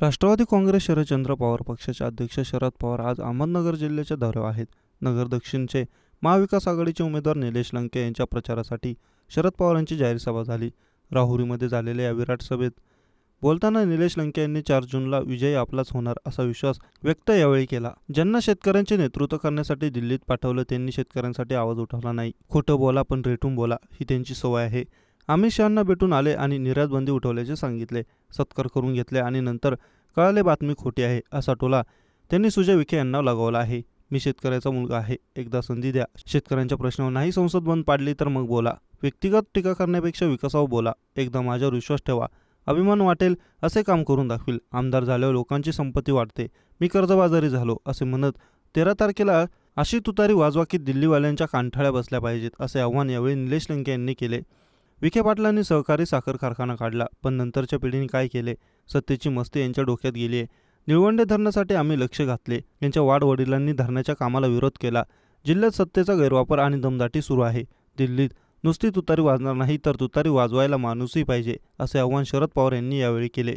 राष्ट्रवादी काँग्रेस शरदचंद्र पवार पक्षाचे अध्यक्ष शरद पवार आज अहमदनगर जिल्ह्याच्या दौऱ्यावर आहेत. नगर दक्षिणचे महाविकास आघाडीचे उमेदवार निलेश लंके यांच्या प्रचारासाठी शरद पवारांची जाहीर सभा झाली. राहुरीमध्ये झालेल्या या विराट सभेत बोलताना निलेश लंके यांनी चार जूनला विजय आपलाच होणार असा विश्वास व्यक्त यावेळी केला. ज्यांना शेतकऱ्यांचे नेतृत्व करण्यासाठी दिल्लीत पाठवलं त्यांनी शेतकऱ्यांसाठी आवाज उठवला नाही. खोटं बोला पण रेटून बोला ही त्यांची सवय आहे. अमित शहांना भेटून आले आणि निर्यात बंदी उठवल्याचे सांगितले. सत्कार करून घेतले आणि नंतर कळाले बातमी खोटी आहे असा टोला त्यांनी सुजय विखे यांना लगावला आहे. मी शेतकऱ्याचा मुलगा आहे. एकदा संधी द्या. शेतकऱ्यांच्या प्रश्नावर नाही संसद बंद पाडली तर मग बोला. व्यक्तिगत टीका करण्यापेक्षा विकासावर बोला. एकदा माझ्यावर विश्वास ठेवा. अभिमान वाटेल असे काम करून दाखवील. आमदार झाल्यावर लोकांची संपत्ती वाढते. मी कर्जबाजारी झालो असे म्हणत तेरा तारखेला अशी तुतारी वाजवा की दिल्लीवाल्यांच्या कांठाळ्या बसल्या पाहिजेत असे आव्हान यावेळी निलेश लंके यांनी केले. विखे पाटलांनी सहकारी साखर कारखाना काढला पण नंतरच्या पिढीने काय केले? सत्तेची मस्ती यांच्या डोक्यात गेली आहे निळवंडे धरणासाठी आम्ही लक्ष घातले. यांच्या वाडवडिलांनी धरणाच्या कामाला विरोध केला. जिल्ह्यात सत्तेचा गैरवापर आणि दमदाटी सुरू आहे. दिल्लीत नुसती तुतारी वाजणार नाही तर तुतारी वाजवायला माणूसही पाहिजे असे आवाहन शरद पवार यांनी यावेळी केले.